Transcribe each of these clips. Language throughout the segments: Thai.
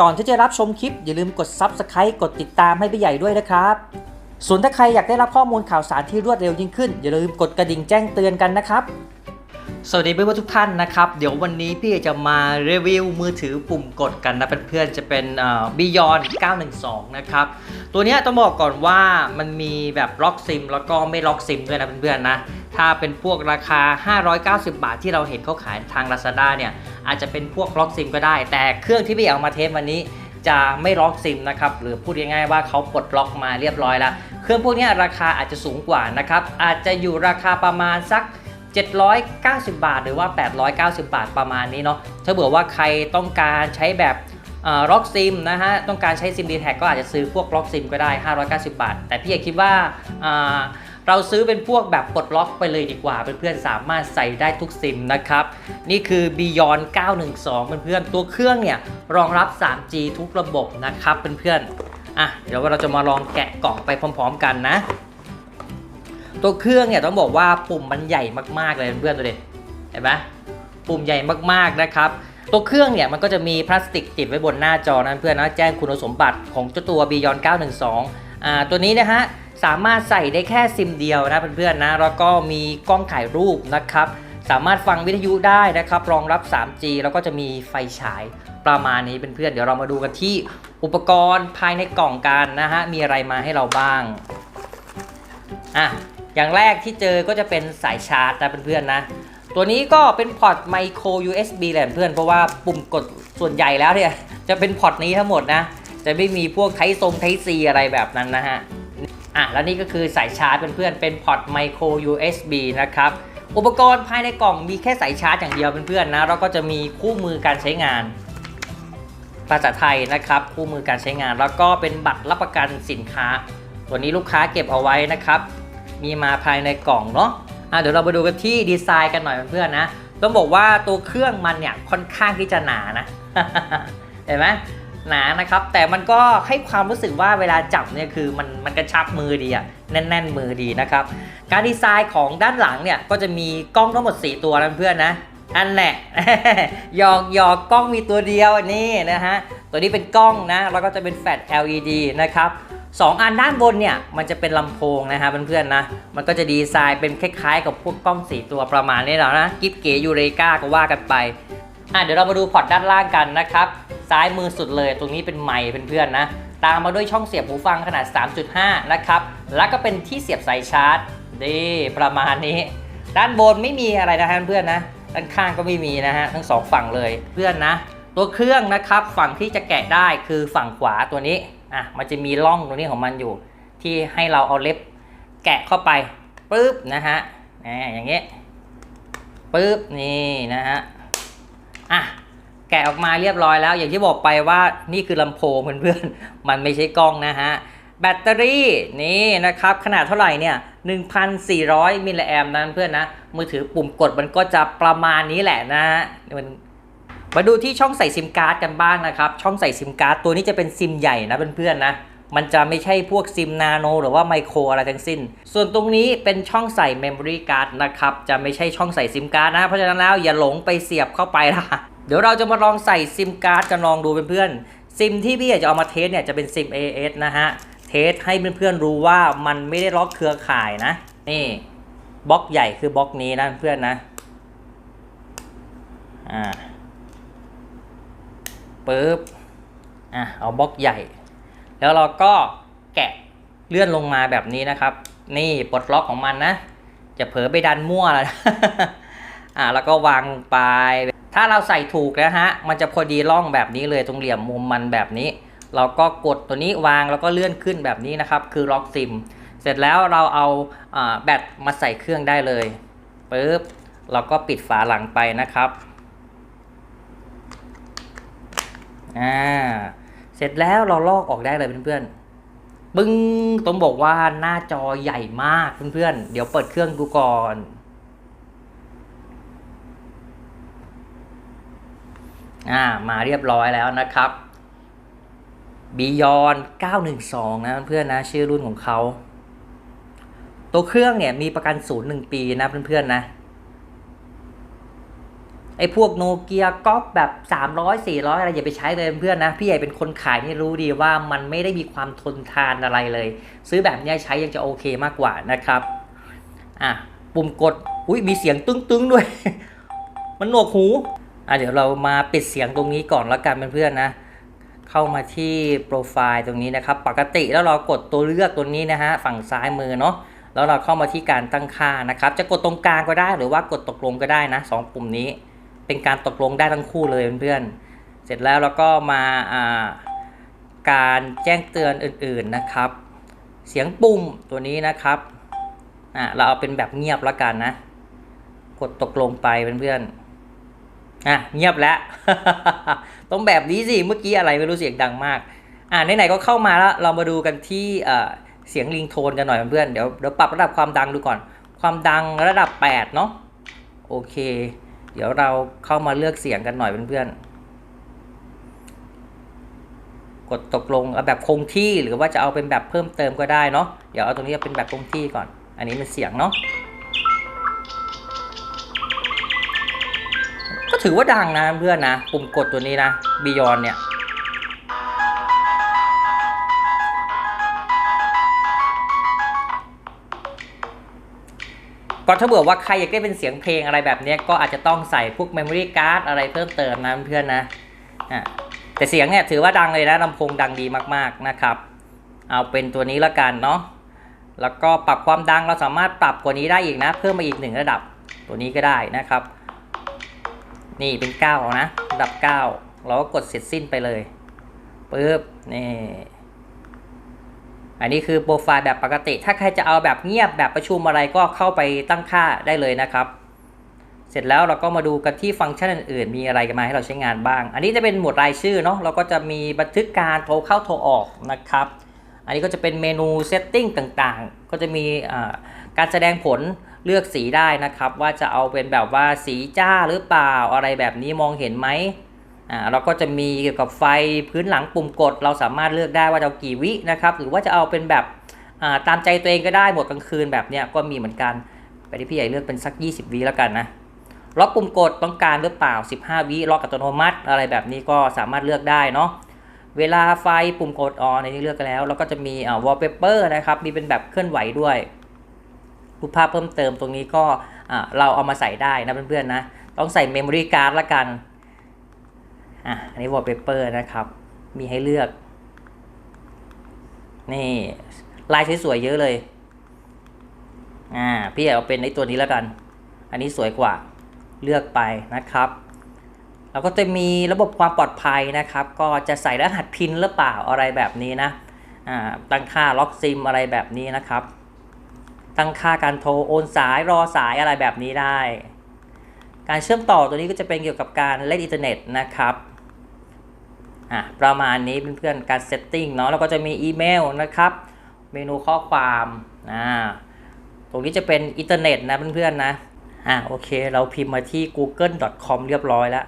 ก่อนที่จะรับชมคลิป อย่าลืมกด Subscribe กดติดตามให้พี่ใหญ่ด้วยนะครับ ส่วนถ้าใครอยากได้รับข้อมูลข่าวสารที่รวดเร็วยิ่งขึ้น อย่าลืมกดกระดิ่งแจ้งเตือนกันนะครับ สวัสดีเพื่อนๆทุกท่านนะครับ เดี๋ยววันนี้พี่จะมารีวิวมือถือปุ่มกดกันนะเพื่อนๆจะเป็นเอ่อ Beyond 912 นะครับ ตัวเนี้ยต้องบอกก่อนว่ามันมีแบบล็อกซิม แล้วก็ไม่ล็อกซิมด้วยนะเพื่อนๆนะ ถ้าเป็นพวกราคา 590 บาทที่เราเห็นเขาขายทาง Lazada เนี่ยอาจจะเป็นพวกล็อกซิมก็ได้ แต่เครื่องที่พี่เอามาเทสวันนี้จะไม่ล็อกซิมนะครับหรือพูดง่ายๆว่าเขาปลดล็อกมาเรียบร้อยแล้ว เครื่องพวกนี้ราคาอาจจะสูงกว่านะครับอาจจะอยู่ราคาประมาณสัก 790 บาท หรือว่า 890 บาทประมาณนี้เนาะถ้าเผื่อว่าใครต้องการใช้แบบล็อกซิมนะฮะ ต้องการใช้ซิมดีแท็ก็อาจจะซื้อพวกล็อกซิมก็ได้ 590 บาท แต่พี่อยากคิดว่าอ่าเราซื้อเป็นพวกแบบปลดล็อกไปเลยดีกว่า เพื่อนๆสามารถใส่ได้ทุกซิมนะครับ นี่คือ Beyond 912 เพื่อนๆตัวเครื่องเนี่ยรองรับ 3G ทุกระบบนะครับเพื่อนๆอะเดี๋ยวเราจะมาลองแกะกล่องไปพร้อม ๆ กันนะ ตัวเครื่องเนี่ยต้องบอกว่าปุ่มมันใหญ่มากๆเลยเพื่อนๆดูดิเห็นไหมปุ่มใหญ่มากๆนะครับ ตัวเครื่องเนี่ยมันก็จะมีพลาสติกติดไว้บนหน้าจอนะเพื่อนนะแจ้งคุณสมบัติของเจ้าตัว Beyond 912อ่าตัวนี้นะฮะสามารถใส่ได้แค่ซิมเดียวนะเพื่อนๆนะแล้วก็มีกล้องถ่ายรูปนะครับสามารถฟังวิทยุได้นะครับ รองรับ 3G แล้วก็จะมีไฟฉายประมาณนี้เพื่อนๆเดี๋ยวเรามาดูกันที่อุปกรณ์ภายในกล่องกันนะฮะมีอะไรมาให้เราบ้างอะ อย่างแรกที่เจอก็จะเป็นสายชาร์จนะเพื่อนๆนะ ตัวนี้ก็เป็นพอร์ตไมโคร USB แหละเพื่อนเพราะว่าปุ่มกดส่วนใหญ่แล้วเนี่ยจะเป็นพอร์ตนี้ทั้งหมดนะ จะไม่มีพวกไททรงไทซีอะไรแบบนั้นนะฮะอะแล้วนี่ก็คือสายชาร์จเพื่อนๆเป็นพอร์ตไมโคร USB นะครับอุปกรณ์ภายในกล่องมีแค่สายชาร์จอย่างเดียวเพื่อนๆนะแล้วก็จะมีคู่มือการใช้งาน ภาษาไทยนะครับ คู่มือการใช้งาน แล้วก็เป็นบัตรรับประกันสินค้า ตัวนี้ลูกค้าเก็บเอาไว้นะครับ มีมาภายในกล่องเนาะอะเดี๋ยวเราไปดูกันที่ดีไซน์กันหน่อยเพื่อนๆนะ ต้องบอกว่าตัวเครื่องมันเนี่ยค่อนข้างที่จะหนานะ เห็นไหมหนานะครับ แต่มันก็ให้ความรู้สึกว่าเวลาจับเนี่ยคือมันมันกระชับมือดีอะแน่น ๆ มือดีนะครับ การดีไซน์ของด้านหลังเนี่ยก็จะมีกล้องทั้งหมด 4 ตัวนะเพื่อนนะอันแหละหยอกหยอกกล้องมีตัวเดียวอันนี้นะฮะ ตัวนี้เป็นกล้องนะ แล้วก็จะเป็นแฟลช LED นะครับ สองอันด้านบนเนี่ยมันจะเป็นลำโพงนะฮะเพื่อนๆนะ มันก็จะดีไซน์เป็นคล้ายๆ กับพวกกล้องสีตัวประมาณนี้แล้วนะกิฟเก๋ยูเรกาก็ว่ากันไปอะเดี๋ยวเรามาดูพอร์ตด้านล่างกันนะครับ ซ้ายมือสุดเลยตรงนี้เป็นไมค์เพื่อนๆนะ ตามมาด้วยช่องเสียบหูฟังขนาด 3.5 นะครับ แล้วก็เป็นที่เสียบสายชาร์จดีประมาณนี้ ด้านบนไม่มีอะไรนะฮะเพื่อนๆนะด้านข้างก็ไม่มีนะฮะทั้งสองฝั่งเลยเพื่อนนะ ตัวเครื่องนะครับฝั่งที่จะแกะได้คือฝั่งขวาตัวนี้ อะมันจะมีร่องตรงนี้ของมันอยู่ ที่ให้เราเอาเล็บแกะเข้าไปปุ๊บนะฮะแหมอย่างเงี้ยปุ๊บนี่นะฮะอะแกะออกมาเรียบร้อยแล้ว อย่างที่บอกไปว่านี่คือลำโพงเพื่อนๆ มันไม่ใช่กล้องนะฮะ แบตเตอรี่นี่นะครับ ขนาดเท่าไหร่เนี่ย 1,400 มิลลิแอมนะเพื่อนนะ มือถือปุ่มกดมันก็จะประมาณนี้แหละนะฮะมัน มาดูที่ช่องใส่ซิมการ์ดกันบ้างนะครับ ช่องใส่ซิมการ์ดตัวนี้จะเป็นซิมใหญ่นะเพื่อนๆนะมันจะไม่ใช่พวกซิมนาโนหรือว่าไมโครอะไรทั้งสิ้น ส่วนตรงนี้เป็นช่องใส่เมมโมรี่การ์ดนะครับ จะไม่ใช่ช่องใส่ซิมการ์ดนะ เพราะฉะนั้นแล้วอย่าหลงไปเสียบเข้าไปละเดี๋ยวเราจะมาลองใส่ซิมการ์ดกันลองดูเพื่อนๆ ซิมที่พี่อยากจะเอามาเทสเนี่ยจะเป็นซิม AS นะฮะ เทสให้เพื่อนๆรู้ว่ามันไม่ได้ล็อกเครือข่ายนะ นี่บล็อกใหญ่คือบล็อกนี้นะเพื่อนนะ อ่า ปึ๊บอะเอาบล็อกใหญ่ แล้วเราก็แกะเลื่อนลงมาแบบนี้นะครับ นี่ปลดล็อกของมันนะ จะเผลอไปดันมั่วแล้วอ่าแล้วก็วางลงไป ถ้าเราใส่ถูกนะฮะ มันจะพอดีร่องแบบนี้เลยตรงเหลี่ยมมุมมันแบบนี้ เราก็กดตัวนี้วางแล้วก็เลื่อนขึ้นแบบนี้นะครับ คือล็อกซิม เสร็จแล้วเราเอาอาแบตมาใส่เครื่องได้เลยปึ๊บเราก็ปิดฝาหลังไปนะครับ อ่า เสร็จแล้วเราลอกออกได้เลยเพื่อนๆปึ้งต้องบอกว่าหน้าจอใหญ่มากเพื่อนๆ เดี๋ยวเปิดเครื่องดูก่อนอ่ามาเรียบร้อยแล้วนะครับ Beyond 912 นะเพื่อนๆนะ ชื่อรุ่นของเขา ตัวเครื่องเนี่ยมีประกันศูนย์หนึ่งปีนะเพื่อนๆนะ ไอ้พวกโนเกียก๊อปแบบ 300 400 อะไรอย่าไปใช้เลยเพื่อนนะ พี่ใหญ่เป็นคนขายนี่รู้ดีว่ามันไม่ได้มีความทนทานอะไรเลย ซื้อแบบนี้ใช้ยังจะโอเคมากกว่านะครับอะปุ่มกดอุ้ยมีเสียงตึ้งๆด้วย มันหนวกหูอะเดี๋ยวเรามาปิดเสียงตรงนี้ก่อนแล้วกันเพื่อนๆนะเข้ามาที่โปรไฟล์ตรงนี้นะครับ ปกติแล้วเรากดตัวเลือกตัวนี้นะฮะฝั่งซ้ายมือเนาะแล้วเราเข้ามาที่การตั้งค่านะครับ จะกดตรงกลางก็ได้หรือว่ากดตกลงก็ได้นะสองปุ่มนี้ เป็นการตกลงได้ทั้งคู่เลยเพื่อนๆ เสร็จแล้วเราก็มาาการแจ้งเตือนอื่นๆนะครับ เสียงปุ่มตัวนี้นะครับอ่าเราเอาเป็นแบบเงียบแล้วกันนะ กดตกลงไปเพื่อนๆอะเงียบแล้ว ต้องแบบนี้สิเมื่อกี้อะไรไม่รู้เสียงดังมากอ่าไหนๆก็เข้ามาแล้วเรามาดูกันที่เสียงลิงโทนกันหน่อยเพื่อนเดี๋ยวเดี๋ยวปรับระดับความดังดูก่อน ความดังระดับ 8 เนาะโอเค เดี๋ยวเราเข้ามาเลือกเสียงกันหน่อยเพื่อนๆ กดตกลงเอาแบบคงที่หรือว่าจะเอาเป็นแบบเพิ่มเติมก็ได้เนาะ เดี๋ยวเอาตรงนี้เป็นแบบคงที่ก่อน อันนี้เป็นเสียงเนาะ ก็ถือว่าดังนะเพื่อนนะ ปุ่มกดตัวนี้นะบิยอนเนี่ย ก็ถ้าเบื่อว่าใครอยากได้เป็นเสียงเพลงอะไรแบบนี้ก็อาจจะต้องใส่พวก Memory Card อะไรเพิ่มเติมนะเพื่อนนะอะแต่เสียงเนี่ยถือว่าดังเลยนะลำโพงดังดีมากๆนะครับ เอาเป็นตัวนี้ละกันเนาะแล้วก็ปรับความดังเราสามารถปรับกว่านี้ได้อีกนะ เพิ่มมาอีกหนึ่งระดับตัวนี้ก็ได้นะครับ นี่เป็น9นะระดับ 9 เราก็กดเสร็จสิ้นไปเลยปึ๊บนี่ อันนี้คือโปรไฟล์แบบปกติ ถ้าใครจะเอาแบบเงียบแบบประชุมอะไรก็เข้าไปตั้งค่าได้เลยนะครับ เสร็จแล้วเราก็มาดูกันที่ฟังก์ชันอื่นๆ มีอะไรกันมาให้เราใช้งานบ้าง อันนี้จะเป็นหมวดรายชื่อเนาะ เราก็จะมีบันทึกการโทรเข้าโทรออกนะครับ อันนี้ก็จะเป็นเมนูเซตติ้งต่างๆ ก็จะมีการแสดงผลเลือกสีได้นะครับ ว่าจะเอาเป็นแบบว่าสีจ้าหรือเปล่าอะไรแบบนี้มองเห็นไหม อ่าเราก็จะมีเกี่ยวกับไฟพื้นหลังปุ่มกด เราสามารถเลือกได้ว่าจะเอากี่วินะครับ หรือว่าจะเอาเป็นแบบาตามใจตัวเองก็ได้หมดกลางคืนแบบเนี้ยก็มีเหมือนกันไปที่พี่ใหญ่เลือกเป็นสัก 20 วิแล้วกันนะล็อกปุ่มกดต้องการหรือเปล่า 15 วิล็อกอัตโนมัติ อะไรแบบนี้ก็สามารถเลือกได้เนาะเวลาไฟปุ่มกดออนในนี้เลือกกันแล้ว แล้วก็จะมีวอลเปเปอร์นะครับ มีเป็นแบบเคลื่อนไหวด้วยรูปภาพเพิ่มเติมตรงนี้ก็เราเอามาใส่ได้นะเพื่อนๆนะ ต้องใส่เมมโมรี่การ์ดละกัน อะอันนี้วอลเปเปอร์นะครับ มีให้เลือก นี่ลายสวยๆเยอะเลย อ่า พี่เอาเป็นในตัวนี้แล้วกัน อันนี้สวยกว่า เลือกไปนะครับ แล้วก็จะมีระบบความปลอดภัยนะครับ ก็จะใส่รหัสพินหรือเปล่าอะไรแบบนี้นะ อ่า ตั้งค่าล็อกซิมอะไรแบบนี้นะครับ ตั้งค่าการโทรโอนสายรอสายอะไรแบบนี้ได้ การเชื่อมต่อตัวนี้ก็จะเป็นเกี่ยวกับการเล่นอินเทอร์เน็ตนะครับ อะประมาณนี้เพื่อนๆการเซตติ้งเนาะแล้วก็จะมีอีเมลนะครับเมนูข้อความอ่าตรงนี้จะเป็นอินเทอร์เน็ตนะเพื่อนๆนะอะโอเค เราพิมพ์มาที่ google.com เรียบร้อยแล้ว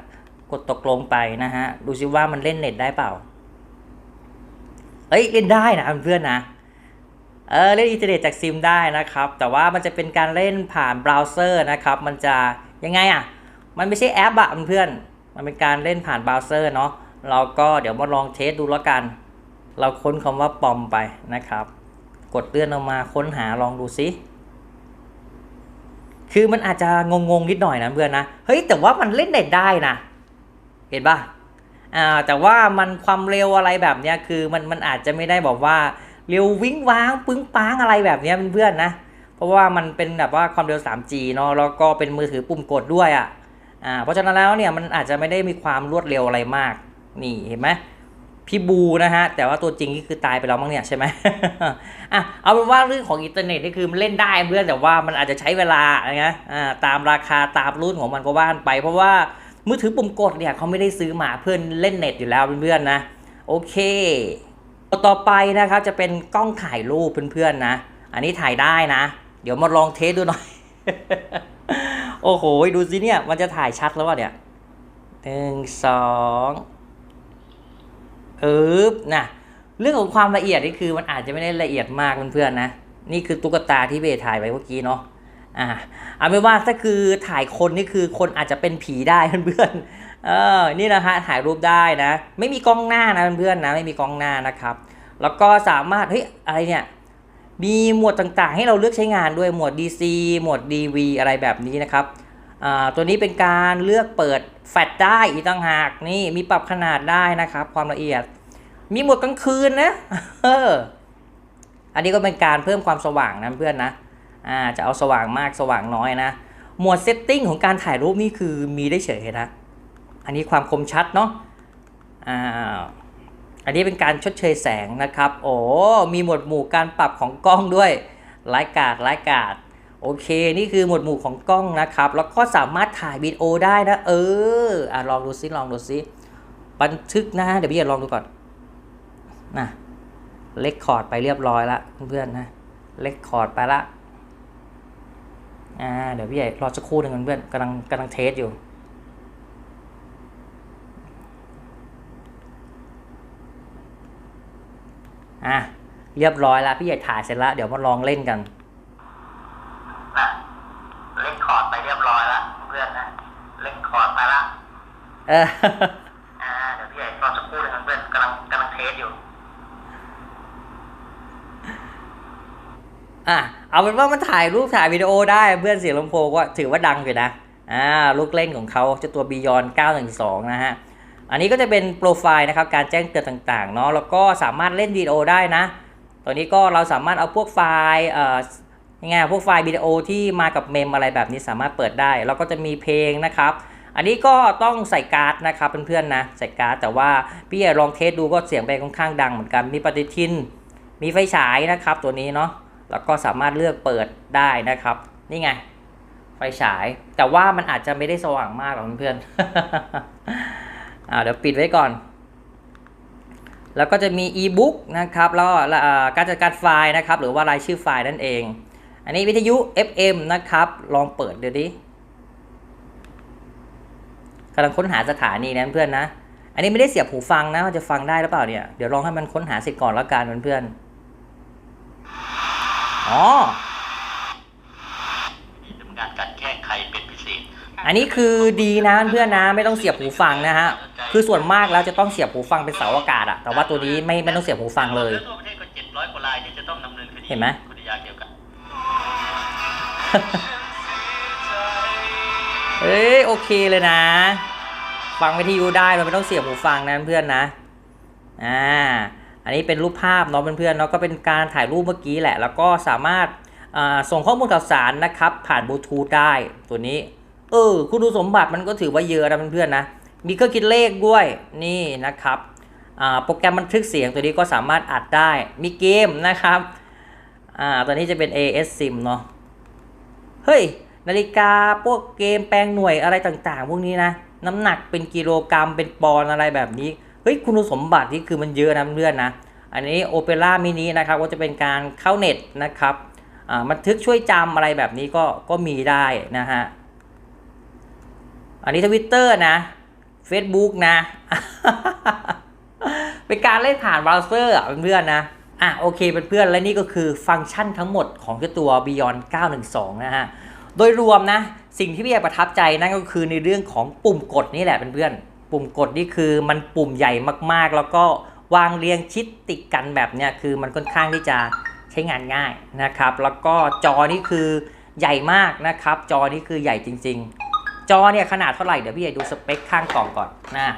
กดตกลงไปนะฮะ ดูซิว่ามันเล่นเน็ตได้เปล่า เอ้ยเล่นได้นะเพื่อนๆนะเออเล่นอินเทอร์เน็ตจากซิมได้นะครับ แต่ว่ามันจะเป็นการเล่นผ่านเบราว์เซอร์นะครับ มันจะยังไงอะ มันไม่ใช่แอปอะเพื่อนๆมันเป็นการเล่นผ่านเบราว์เซอร์เนาะ เราก็เดี๋ยวมาลองเทสดูแล้วกัน เราค้นคำว่าปอมไปนะครับ กดเลื่อนลงมาค้นหาลองดูซิคือมันอาจจะงงๆนิดหน่อยนะเพื่อนนะเฮ้ยแต่ว่ามันเล่นเน็ตได้นะ เห็นปะอ่าแต่ว่ามันความเร็วอะไรแบบเนี้ยคือมันมันอาจจะไม่ได้บอกว่าเร็ววิ่งว้างปึ้งป้างอะไรแบบเนี้ยเพื่อนๆนะเพราะว่ามันเป็นแบบว่าความเร็ว 3G เนาะแล้วก็เป็นมือถือปุ่มกดด้วยอะอ่าเพราะฉะนั้นแล้วเนี่ยมันอาจจะไม่ได้มีความรวดเร็วอะไรมาก นี่เห็นไหมพี่บูนะฮะ แต่ว่าตัวจริงนี่คือตายไปแล้วมั้งเนี่ยใช่ไหมอะเอาเป็นว่าเรื่องของอินเทอร์เน็ตนี่คือมันเล่นได้เพื่อนแต่ว่ามันอาจจะใช้เวลานะอ่าตามราคาตามรุ่นของมันก็ว่านไป เพราะว่ามือถือปุ่มกดเนี่ยเขาไม่ได้ซื้อมาเพื่อนเล่นเน็ตอยู่แล้วเพื่อนๆนะโอเคต่อไปนะครับจะเป็นกล้องถ่ายรูปเพื่อนๆนะ อันนี้ถ่ายได้นะ เดี๋ยวมาลองเทสดูหน่อย โอ้โห ดูสิเนี่ย มันจะถ่ายชัดแล้ววะเนี่ยหนึ่งสอง เอึ๊บนะเรื่องของความละเอียดนี่คือมันอาจจะไม่ได้ละเอียดมากเพื่อนๆนะนี่คือตุ๊กตาที่เบถ่ายไว้เมื่อกี้เนาะอ่าเอาเป็นว่าถ้าคือถ่ายคนนี่คือคนอาจจะเป็นผีได้เพื่อนๆเออนี่นะฮะถ่ายรูปได้นะ ไม่มีกล้องหน้านะเพื่อนๆนะไม่มีกล้องหน้านะครับ แล้วก็สามารถเฮ้ยอะไรเนี่ยมีหมวดต่างๆ ให้เราเลือกใช้งานด้วยหมวด DC หมวด DV อะไรแบบนี้นะครับ ตัวนี้เป็นการเลือกเปิดแฟลชได้อีกต่างหากนี่มีปรับขนาดได้นะครับ ความละเอียด มีหมดกลางคืนนะเอออันนี้ก็เป็นการเพิ่มความสว่างนะเพื่อนนะอ่าจะเอาสว่างมากสว่างน้อยนะหมวดเซตติ้งของการถ่ายรูปนี่คือมีได้เฉยนะอันนี้ความคมชัดเนาะอ่าอันนี้เป็นการชดเชยแสงนะครับ โอ้มีหมวดหมู่การปรับของกล้องด้วยไลายกาดไลายกาด โอเค นี่คือหมวดหมู่ของกล้องนะครับ แล้วก็สามารถถ่ายวิดีโอได้นะ เอออะลองดูซิลองดูซิบันทึกนะ เดี๋ยวพี่จะลองดูก่อนนะเลคคอร์ดไปเรียบร้อยละเพื่อนๆนะเลคคอร์ดไปละอ่าเดี๋ยวพี่ใหญ่รอสักครู่หนึ่งเพื่อนๆกำลังกำลังเทสอยู่อะเรียบร้อยแล้วพี่ใหญ่ถ่ายเสร็จแล้วเดี๋ยวมาลองเล่นกัน นะเล่นคอร์ดไปเรียบร้อยแล้วเพื่อนนะ เล่นคอร์ดไปละเอออ่าเดี๋ยวพี่ใหญ่รอสักครู่หนึงนะเพื่อนกำลังกำลังเทสอยู่ อะเอาเป็นว่ามันถ่ายรูปถ่ายวิดีโอได้เพื่อนเสียงลำโพงก็ถือว่าดังอยู่นะอ่าลูกเล่นของเขาเจะตัว Beyond 912 นะฮะ อันนี้ก็จะเป็นโปรไฟล์นะครับ การแจ้งเตือนต่างๆเนาะแล้วก็สามารถเล่นวิดีโอได้นะตัวนี้ก็เราสามารถเอาพวกไฟล์เอ่อยังไงพวกไฟล์วิดีโอที่มากับเมมอะไรแบบนี้สามารถเปิดได้ แล้วก็จะมีเพลงนะครับ อันนี้ก็ต้องใส่การ์ดนะครับเพื่อนๆนะใส่การ์ดแต่ว่าพี่ใหญ่ลองเทสดูก็เสียงไปค่อนข้างดังเหมือนกันมีปฏิทิน มีไฟฉายนะครับตัวนี้เนาะแล้วก็สามารถเลือกเปิดได้นะครับ นี่ไง ไฟฉาย แต่ว่ามันอาจจะไม่ได้สว่างมากหรอกเพื่อนๆอ่าเดี๋ยวปิดไว้ก่อน แล้วก็จะมีอีบุ๊กนะครับแล้วก็อ่าการจัดการไฟล์นะครับ หรือว่ารายชื่อไฟล์นั่นเอง อันนี้วิทยุ FM นะครับ ลองเปิดเดี๋ยวดิ กำลังค้นหาสถานีนะเพื่อนๆนะ อันนี้ไม่ได้เสียบหูฟังนะว่าจะฟังได้หรือเปล่าเนี่ย เดี๋ยวลองให้มันค้นหาเสร็จก่อนแล้วกันเพื่อนๆอ๋อมีทำการกัดแค่ใครเป็นพิเศษ อันนี้คือดีนะเพื่อนนะไม่ต้องเสียบหูฟังนะฮะ คือส่วนมากแล้วจะต้องเสียบหูฟังเป็นเสาอากาศอะแต่ว่าตัวนี้ไม่ไม่ต้องเสียบหูฟังเลยแล้วทั่วประเทศก็เจ็ดร้อยกว่ารายเนี่ยจะต้องดำเนินคดีเห็นไหมคดียาเกี่ยวกับ เอ้ยโอเคเลยนะ ฟังวิทยุได้เราไม่ต้องเสียบหูฟังนะเพื่อนนะอ่าอันนี้เป็นรูปภาพเนาะเพื่อนๆเนาะก็เป็นการถ่ายรูปเมื่อกี้แหละ แล้วก็สามารถอ่าส่งข้อมูลข่าวสารนะครับ ผ่านบลูทูธได้ตัวนี้ เออ คุณดูสมบัติมันก็ถือว่าเยอะนะเพื่อนๆนะ มีเครื่องคิดเลขด้วยนี่นะครับอ่าโปรแกรมบันทึกเสียงตัวนี้ก็สามารถอัดได้ มีเกมนะครับอ่าตัวนี้จะเป็น AS Sim เนาะเฮ้ย นาฬิกาพวกเกมแปลงหน่วยอะไรต่างๆ พวกนี้นะ น้ำหนักเป็นกิโลกรัมเป็นปอนด์อะไรแบบนี้ เฮ้ยคุณสมบัตินี่คือมันเยอะนะเพื่อนนะ อันนี้ Opera Mini นะครับก็จะเป็นการเข้าเน็ตนะครับอ่าบันทึกช่วยจำอะไรแบบนี้ก็ก็มีได้นะฮะ อันนี้ทวิตเตอร์นะ Facebook นะ เป็นการเล่นผ่านเบราว์เซอร์เพื่อนๆนะอะโอเคเพื่อนๆและนี่ก็คือฟังก์ชันทั้งหมดของตัว Beyond 912 นะฮะ โดยรวมนะ สิ่งที่พี่แอบประทับใจนั่นก็คือในเรื่องของปุ่มกดนี่แหละเพื่อนๆปุ่มกดนี่คือมันปุ่มใหญ่มากๆ แล้วก็วางเรียงชิดติดกันแบบเนี้ยคือมันค่อนข้างที่จะใช้งานง่ายนะครับ แล้วก็จอนี่คือใหญ่มากนะครับ จอนี่คือใหญ่จริง ๆ จอเนี่ยขนาดเท่าไหร่เดี๋ยวพี่จะดูสเปคข้างกล่องก่อนนะ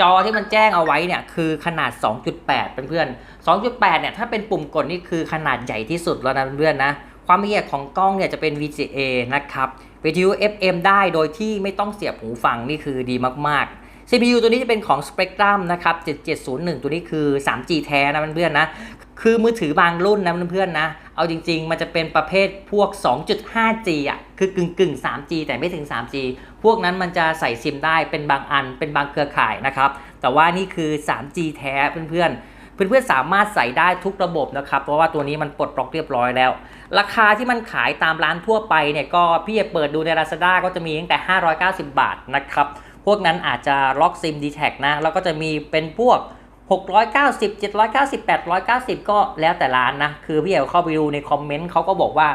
จอที่มันแจ้งเอาไว้เนี่ยคือขนาด 2.8 เพื่อนๆ2.8 เนี่ยถ้าเป็นปุ่มกดนี่คือขนาดใหญ่ที่สุดแล้วนะเพื่อนๆนะ ความละเอียดของกล้องเนี่ยจะเป็น VGA นะครับวิทยุ FM ได้โดยที่ไม่ต้องเสียบหูฟังนี่คือดีมาก ๆ CPU ตัวนี้จะเป็นของ Spectrum นะครับ 7701 ตัวนี้คือ 3G แท้นะเพื่อนๆนะ คือมือถือบางรุ่นนะเพื่อนๆนะ เอาจริง ๆ มันจะเป็นประเภทพวก 2.5G อะ คือกึ่งกึ่งๆ 3G แต่ไม่ถึง 3G พวกนั้นมันจะใส่ซิมได้เป็นบางอัน เป็นบางเครือข่ายนะครับ แต่ว่านี่คือ 3G แท้เพื่อนๆ เพื่อนๆสามารถใส่ได้ทุกระบบนะครับ เพราะว่าตัวนี้มันปลดล็อกเรียบร้อยแล้ว ราคาที่มันขายตามร้านทั่วไปเนี่ยก็พี่เปิดดูใน Lazada ก็จะมีตั้งแต่ 590 บาทนะครับ พวกนั้นอาจจะล็อกซิม d t แทนะ แล้วก็จะมีเป็นพวก 690 790 890 ก็แล้วแต่ร้านนะ คือพี่เอ๋เข้าไปดูในคอมเมนต์เขาก็บอกว่า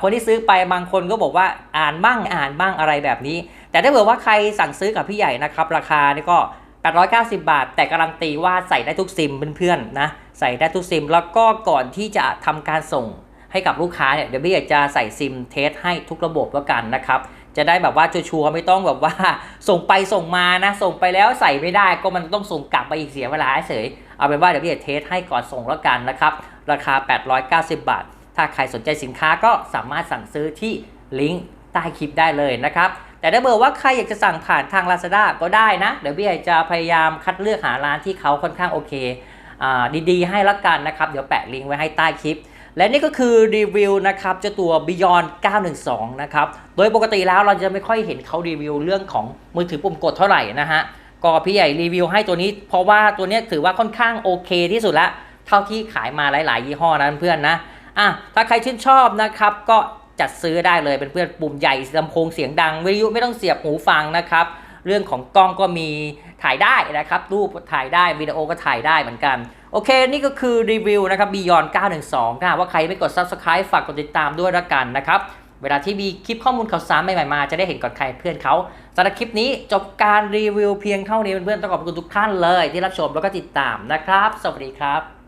คนที่ซื้อไปบางคนก็บอกว่าอ่านบ้างอ่านบ้างอะไรแบบนี้ แต่ถ้าเผื่อว่าใครสั่งซื้อกับพี่ใหญ่นะครับ ราคานี่ก็ 890 บาท แต่การันตีว่าใส่ได้ทุกซิมเพื่อนๆนะใส่ได้ทุกซิม แล้วก็ก่อนที่จะทำการส่งให้กับลูกค้าเนี่ยเดี๋ยวพี่ใหญ่จะใส่ซิมเทสให้ทุกระบบแล้วกันนะครับจะได้แบบว่าชัวร์ไม่ต้องแบบว่าส่งไปส่งมานะส่งไปแล้วใส่ไม่ได้ก็มันต้องส่งกลับไปอีกเสียเวลาเฉยเอาเป็นว่าเดี๋ยวพี่จะเทสให้ก่อนส่งแล้วกันนะครับราคา 890 บาท ถ้าใครสนใจสินค้าก็สามารถสั่งซื้อที่ลิงก์ใต้คลิปได้เลยนะครับ แต่ถ้าเบื่อว่าใครอยากจะสั่งผ่านทาง Lazada ก็ได้นะ เดี๋ยวพี่ใหญ่จะพยายามคัดเลือกหาร้านที่เขาค่อนข้างโอเคอดีๆ ให้ละกันนะครับ เดี๋ยวแปะลิงก์ไว้ให้ใต้คลิป และนี่ก็คือรีวิวนะครับเจ้าตัว Beyond 912 นะครับ โดยปกติแล้วเราจะไม่ค่อยเห็นเขารีวิวเรื่องของมือถือปุ่มกดเท่าไหร่นะฮะก็พี่ใหญ่รีวิวให้ตัวนี้ เพราะว่าตัวนี้ถือว่าค่อนข้างโอเคที่สุดละเท่าที่ขายมาหลาย ๆ ยี่ห้อนะเพื่อนนะอะถ้าใครชื่นชอบนะครับก็ จัดซื้อได้เลยเป็นเพื่อนปุ่มใหญ่ลำโพงเสียงดัง วิทยุไม่ต้องเสียบหูฟังนะครับ เรื่องของกล้องก็มีถ่ายได้นะครับ รูปถ่ายได้วิดีโอก็ถ่ายได้เหมือนกัน โอเค นี่ก็คือรีวิวนะครับ Beyond 912ถ้าว่าใครไม่กด Subscribe ฝากกดติดตามด้วยละกันนะครับ เวลาที่มีคลิปข้อมูลข่าวสารใหม่ๆมา จะได้เห็นก่อนใครเพื่อนเขาสำหรับคลิปนี้จบการรีวิวเพียงเท่านี้เพื่อนๆต้องขอบคุณทุกท่านเลย ที่รับชมแล้วก็ติดตามนะครับ สวัสดีครับ